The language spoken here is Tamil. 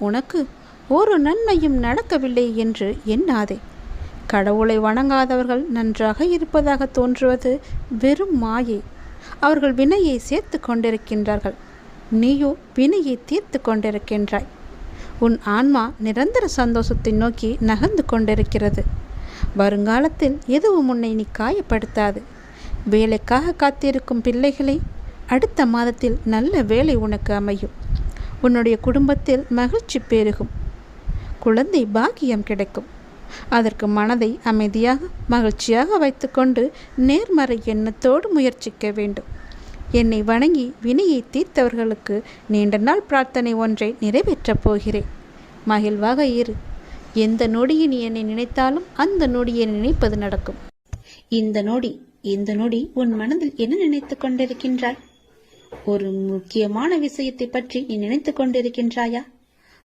உனக்கு ஒரு நன்மையும் நடக்கவில்லை என்று எண்ணாதே. கடவுளை வணங்காதவர்கள் நன்றாக இருப்பதாக தோன்றுவது வெறும் மாயை. அவர்கள் வினையை சேர்த்து கொண்டிருக்கின்றார்கள். நீயோ வினையை தீர்த்து கொண்டிருக்கின்றாய். உன் ஆன்மா நிரந்தர சந்தோஷத்தை நோக்கி நகர்ந்து கொண்டிருக்கிறது. வருங்காலத்தில் எதுவும் உன்னை நீ காயப்படுத்தாது. வேலைக்காக காத்திருக்கும் பிள்ளைகளை அடுத்த மாதத்தில் நல்ல வேலை உனக்கு அமையும். உன்னுடைய குடும்பத்தில் மகிழ்ச்சி பெருகும். குழந்தை பாக்கியம் கிடைக்கும். அதற்கு மனதை அமைதியாக மகிழ்ச்சியாக வைத்துக்கொண்டு நேர்மறை எண்ணத்தோடு முயற்சிக்க வேண்டும். என்னை வணங்கி வினையை தீர்த்தவர்களுக்கு நீண்ட நாள் பிரார்த்தனை ஒன்றை நிறைவேற்றப் போகிறேன். மகிழ்வாக இரு. எந்த நொடியை நீ என்னை நினைத்தாலும் அந்த நொடியை நினைப்பது நடக்கும். இந்த நொடி இந்த நொடி உன் மனதில் என்ன நினைத்துக் கொண்டிருக்கின்றாய்? ஒரு முக்கியமான விஷயத்தை பற்றி நீ நினைத்துக் கொண்டிருக்கின்றாயா?